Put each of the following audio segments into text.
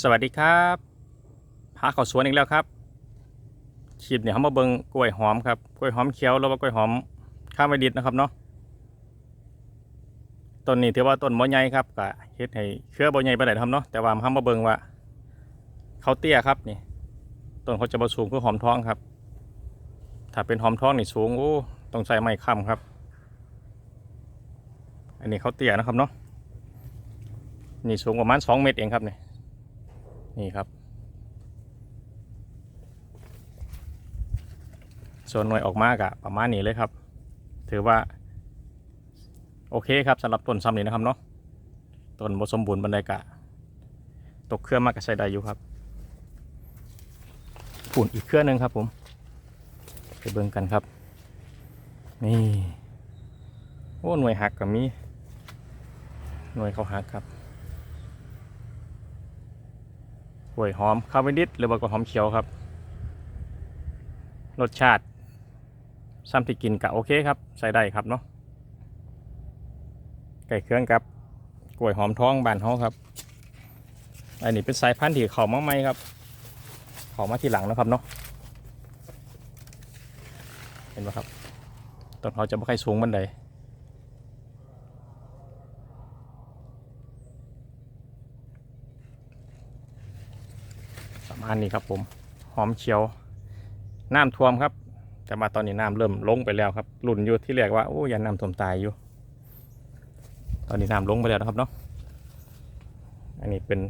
สวัสดีครับพาเขาสวนอีกแล้วครับคลิปเนี่ยเขามาเบิงกล้วยหอมครับกล้วยหอมเขียวแล้วว่ากล้วยหอมข้ามไปดิดนะครับเนาะต้นนี้ถือว่าต้นบ่ใหญ่ครับก็เฮ็ดให้เครือบ่ใหญ่ไปไหนใดครับเนาะแต่ว่าเขามาเบิงว่าเขาเตี้ยครับนี่ต้นเขาจะบ่สูงคือหอมท้องครับ ถ้าเป็นหอมท้องนี่สูงโอ้ต้องใส่ไม้ค้ำครับ อันนี้เขาเตี้ยนะครับเนาะนี่สูงประมาณสองเมตรเองครับนี่ นี่ครับ ส่วนหน่วยออกมากอะประมาณนี้เลยครับ ถือว่า โอเคครับสำหรับต้นซ้ำนี้นะครับเนาะต้นบสมบูรณ์บันไดกะตกเครื่องมากก็ใช้ได้อยู่ครับปุ่นอีกเครื่องหนึ่งครับผมไปเบิ่งกันครับ นี่ โอ้หน่วยหักกับมี หน่วยเขาหักครับ กล้วยหอมคาเวนดิสหรือว่ากล้วยหอมเขียวครับ รสชาติซ้ำที่กินกะโอเคครับ ใส่ได้ครับเนาะไก่เครื่องกับกล้วยหอมท้องบานเฮาครับ อันนี้เป็นสายพันธุ์ที่เขามาใหม่ครับ เขามาทีหลังนะครับเนาะเห็นไหมครับต้นเขาจะไม่ค่อยสูงบันได ประ มาณนี้ครับผมหอมเชียวน้ำท่วมครับ แต่มาตอนนี้น้ำเริ่มลงไปแล้วครับหลุ่นอยู่ที่เรียกว่าโอ้ยันน้ำท่วมตายอยู่ ตอนนี้น้ำลงไปแล้วนะครับเนาะอันนี้เป็น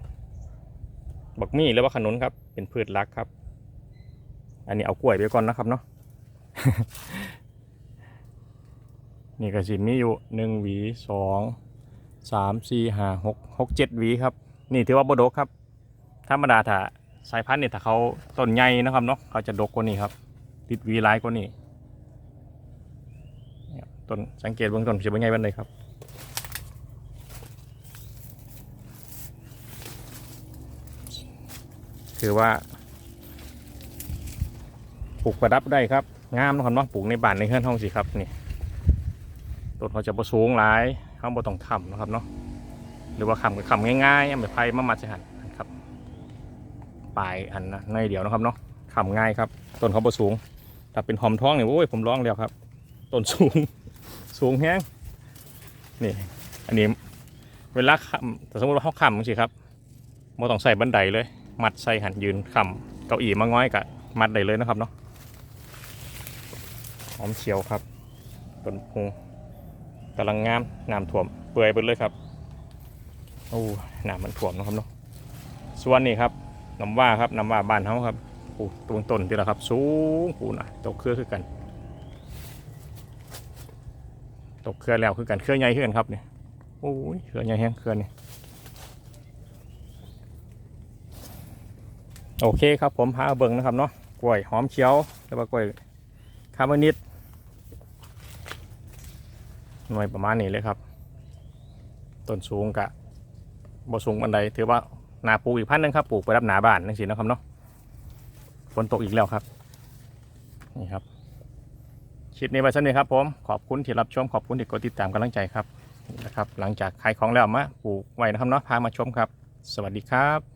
บักมี่หรือว่าขนุนครับ เป็นพืชหลักครับ อันนี้เอากล้วยไปก่อนนะครับเนาะนี่ก็สิมีอยู่หนึ่งหวีสองสามสี่ห้าหกหกเจ็ดหวีครับ นี่ถือว่าบดกครับ ธรรมดาถ้า สายพันธุ์เนี่ยถ้าเขาต้นใหญ่นะครับเนาะเขาจะดกกว่านี้ครับ ติดวีร้ายกว่านี้นี่ยต้นสังเกตเบื้องต้นจะเป็นไงบ้างเลยครับคือว่าปลูกประดับได้ครับงามนะครับเนาะปลูกในบ้านในเฮือนห้องสิครับนี่ต้นเขาจะประสูงหลายเขาบ่ต้องทำนะครับเนาะหรือว่าคำกับคำง่ายๆเอาไปไพ่มามัดใส่หัน ปลายอันนะในเดียวนะครับเนาะขำง่ายครับ ต้นเขาบสูง ถ้าเป็นหอมท้องเนี่ยโอ้ยผมร้องแล้วครับ ต้นสูง สูงแห้งนี่ อันนี้เวลาขำแต่สมมติว่าเขาขำสิครับไม่ต้องใส่บันไดเลย มัดใส่หันยืนขำเก้าอี้มาง้อยกะมัดได้เลยนะครับเนาะหอมเขียวครับต้นพูกำลังงามน้ำท่วมเปื่อยไปเลยครับโอ้น้ำมันท่วมนะครับเนาะส่วนนี้ครับ น้ำว่าครับน้ำว่าบ้านเขาครับปลูต้นต้นที่ละครับ สูงปูนะตกเครือคือกัน ตกเครือแล้วคือกันเครือใหญ่ขึ้นกันครับเนี่ยโอ้ยเครือใหญ่แห้งเครือนี่โอเคครับผมพาเบิ่งนะครับเนาะกล้วยหอมเขียวแล้วก็กล้วยคาร์บอนิดหน่วยประมาณนี้เลยครับต้นสูงกะบ่สูงบันไดถือว่า หนาปลูกอีกพันหนึงครับปลูกไปรับหนาบ้านนั่นสินะครับเนาะฝนตกอีกแล้วครับ นี่ครับคลิปนี้ไว้สั้นนี้ครับผมขอบคุณที่รับชมขอบคุณที่กดติดตามกำลังใจครับนะครับ หลังจากขายของแล้วมาปลูกไว้นะครับเนาะพามาชมครับ สวัสดีครับ